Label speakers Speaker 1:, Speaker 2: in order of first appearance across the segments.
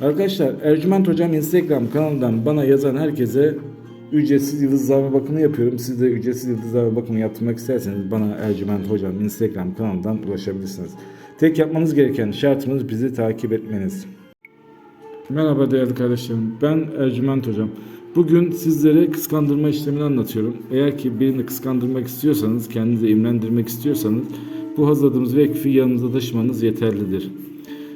Speaker 1: Arkadaşlar Ercüment Hocam Instagram kanalından bana yazan herkese ücretsiz yıldızlama bakımı yapıyorum. Siz de ücretsiz yıldızlama bakımı yaptırmak isterseniz bana Ercüment Hocam Instagram kanalından ulaşabilirsiniz. Tek yapmanız gereken şartımız bizi takip etmeniz. Merhaba değerli kardeşlerim. Ben Ercüment Hocam. Bugün sizlere kıskandırma işlemini anlatıyorum. Eğer ki birini kıskandırmak istiyorsanız, kendinizi imrendirmek istiyorsanız bu hazırladığımız vekfi yanınıza taşımanız yeterlidir.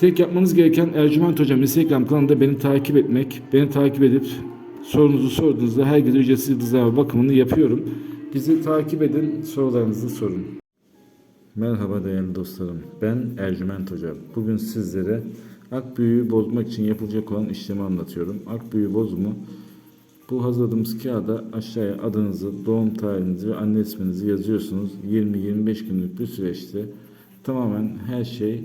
Speaker 1: Tek yapmanız gereken Ercüment Hocam Instagram kanalında beni takip etmek. Beni takip edip sorunuzu sorduğunuzda herkese ücretsiz yıldızlarla bakımını yapıyorum. Bizi takip edin, sorularınızı sorun. Merhaba değerli dostlarım. Ben Ercüment Hocam. Bugün sizlere ak büyüğü bozmak için yapılacak olan işlemi anlatıyorum. Ak büyüğü bozumu bu hazırladığımız kağıda aşağıya adınızı, doğum tarihinizi ve anne isminizi yazıyorsunuz. 20-25 günlük bir süreçte tamamen her şey